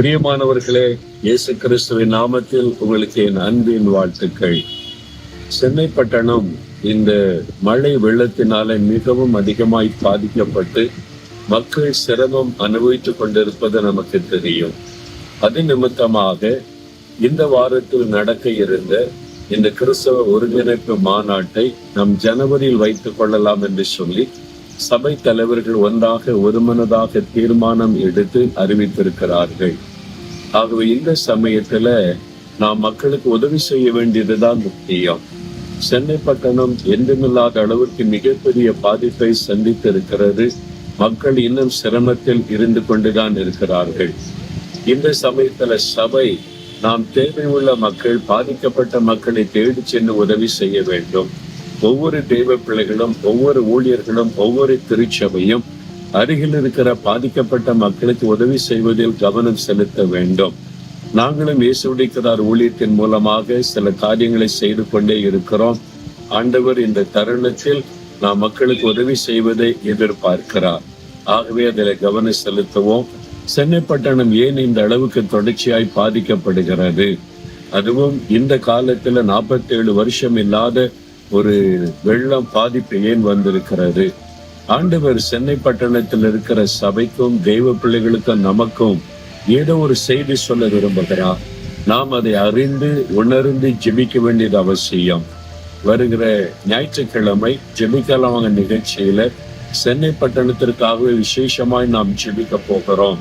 பிரியமானவர்களே இயேசு கிறிஸ்துவின் நாமத்தில் உங்களுக்கு என் அன்பின் வாழ்த்துக்கள். சென்னை பட்டணம் இந்த மழை வெள்ளத்தினால மிகவும் அதிகமாய் பாதிக்கப்பட்டு மக்கள் சிரமம் அனுபவித்துக் கொண்டிருப்பது நமக்கு தெரியும். அது நிமித்தமாக இந்த வாரத்தில் நடக்க இருந்த இந்த கிறிஸ்தவ ஒருங்கிணைப்பு மாநாட்டை நம் ஜனவரியில் வைத்துக் கொள்ளலாம் என்று சொல்லி சபை தலைவர்கள் ஒன்றாக ஒருமனதாக தீர்மானம் எடுத்து அறிவித்திருக்கிறார்கள். ஆகவே இந்த சமயத்துல நாம் மக்களுக்கு உதவி செய்ய வேண்டியதுதான் முக்கியம். சென்னை பட்டணம் என்றுமில்லாத அளவுக்கு மிகப்பெரிய பாதிப்பை சந்தித்திருக்கிறது. மக்கள் இன்னும் சிரமத்தில் இருந்து கொண்டுதான் இருக்கிறார்கள். இந்த சமயத்துல சபை நாம் தேவையுள்ள மக்கள் பாதிக்கப்பட்ட மக்களை தேடி சென்று உதவி செய்ய வேண்டும். ஒவ்வொரு தெய்வ பிள்ளைகளும் ஒவ்வொரு ஊழியர்களும் ஒவ்வொரு திருச்சபையும் அருகில் இருக்கிற பாதிக்கப்பட்ட மக்களுக்கு உதவி செய்வதில் கவனம் செலுத்த வேண்டும். நாங்களும் இயேசுடிக்கிறார் ஊழியத்தின் மூலமாக சில காரியங்களை செய்து கொண்டே இருக்கிறோம். ஆண்டவர் இந்த தருணத்தில் நாம் மக்களுக்கு உதவி செய்வதை எதிர்பார்க்கிறார். ஆகவே அதில் கவனம் செலுத்துவோம். சென்னை பட்டணம் ஏன் இந்த அளவுக்கு தொடர்ச்சியாய் பாதிக்கப்படுகிறது? அதுவும் இந்த காலத்துல 47 வருஷம் இல்லாத ஒரு வெள்ளம் பாதிப்பு ஏன் வந்திருக்கிறது? ஆண்டவர் சென்னை பட்டணத்தில் இருக்கிற சபைக்கும் தெய்வ பிள்ளைகளுக்கும் நமக்கும் ஏதோ ஒரு செய்தி சொல்ல விரும்புகிறார் நாம் அதை அறிந்து உணர்ந்து ஜெபிக்க வேண்டியது அவசியம். வருகிற ஞாயிற்றுக்கிழமை ஜெபிக்கலாம் நிகழ்ச்சியில சென்னை பட்டணத்திற்காகவே விசேஷமாய் நாம் ஜெபிக்க போகிறோம்.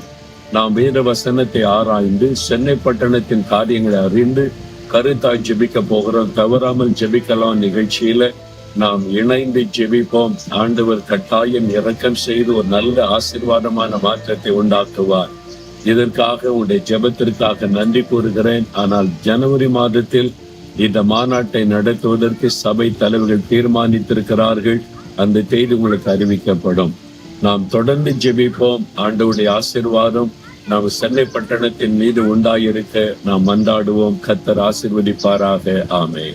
நாம் வேத வசனத்தை ஆராய்ந்து சென்னை பட்டணத்தின் காரியங்களை அறிந்து கருத்தாய் ஜெபிக்க போகிறோம். தவறாமல் ஜெபிக்கலாம் நிகழ்ச்சியில நாம் இணைந்து ஜெபிப்போம். ஆண்டவர் கட்டாயம் இறக்கம் செய்து ஒரு நல்ல ஆசிர்வாதமான மாற்றத்தை உண்டாக்குவார். இதற்காக உடைய ஜெபத்திற்காக நன்றி கூறுகிறேன். ஆனால் ஜனவரி மாதத்தில் இந்த மாநாட்டை நடத்துவதற்கு சபை தலைவர்கள் தீர்மானித்திருக்கிறார்கள். அந்த செய்தி உங்களுக்கு அறிவிக்கப்படும். நாம் தொடர்ந்து ஜெபிப்போம். ஆண்டவுடைய ஆசீர்வாதம் நாம் சென்னை பட்டணத்தின் மீது உண்டாயிருக்க நாம் மன்றாடுவோம். கத்தர் ஆசிர்வதிப்பாராக. ஆமே